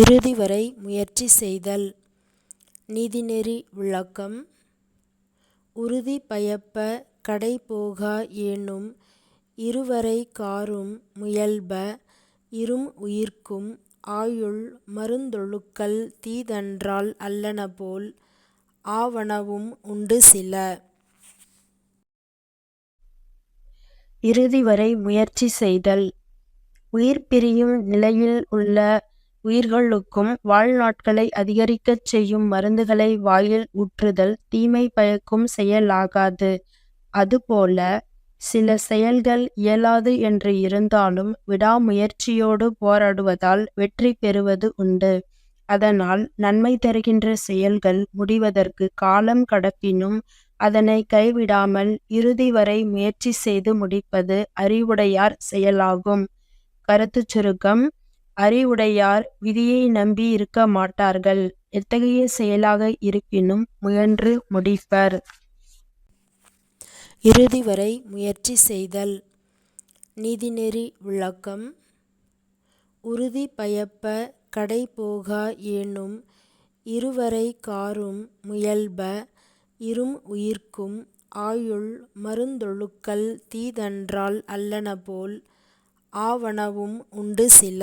இறுதிவரை முயற்சி செய்தல். நீதிநெறி விளக்கம். உறுதி பயப்ப கடை போகா ஏனும் இருவரை காரும் முயல்ப இரும் உயிர்க்கும் ஆயுள் மருந்தொழுக்கல் தீதன்றால் அல்லனபோல் ஆவனவும் உண்டுசில. இறுதிவரை முயற்சி செய்தல். உயிர் பிரியும் நிலையில் உள்ள உயிர்களுக்கும் வாழ்நாட்களை அதிகரிக்கச் செய்யும் மருந்துகளை வாயில் ஊற்றுதல் தீமை பயக்கும் செயலாகாது. அதுபோல சில செயல்கள் இயலாது என்று இருந்தாலும் விடாமுயற்சியோடு போராடுவதால் வெற்றி பெறுவது உண்டு. அதனால் நன்மை தருகின்ற செயல்கள் முடிவதற்கு காலம் கடப்பினும் அதனை கைவிடாமல் இறுதி வரை முயற்சி செய்து முடிப்பது அறிவுடையார் செயலாகும். கருத்துச் சுருக்கம் அறிவுடையார் விதியை நம்பி இருக்க மாட்டார்கள் எத்தகைய செயலாக இருப்பினும் முயன்று முடிப்பர். இறுதி வரை முயற்சி செய்தல் நீதிநெறி விளக்கம் உறுதி பயப்ப கடை போகா ஏனும் இருவரை காரும் முயல்ப இரும் உயிர்க்கும் ஆயுள் மருந்தொழுக்கல் தீதன்றால் அல்லனபோல் ஆவனவும் உண்டுசில.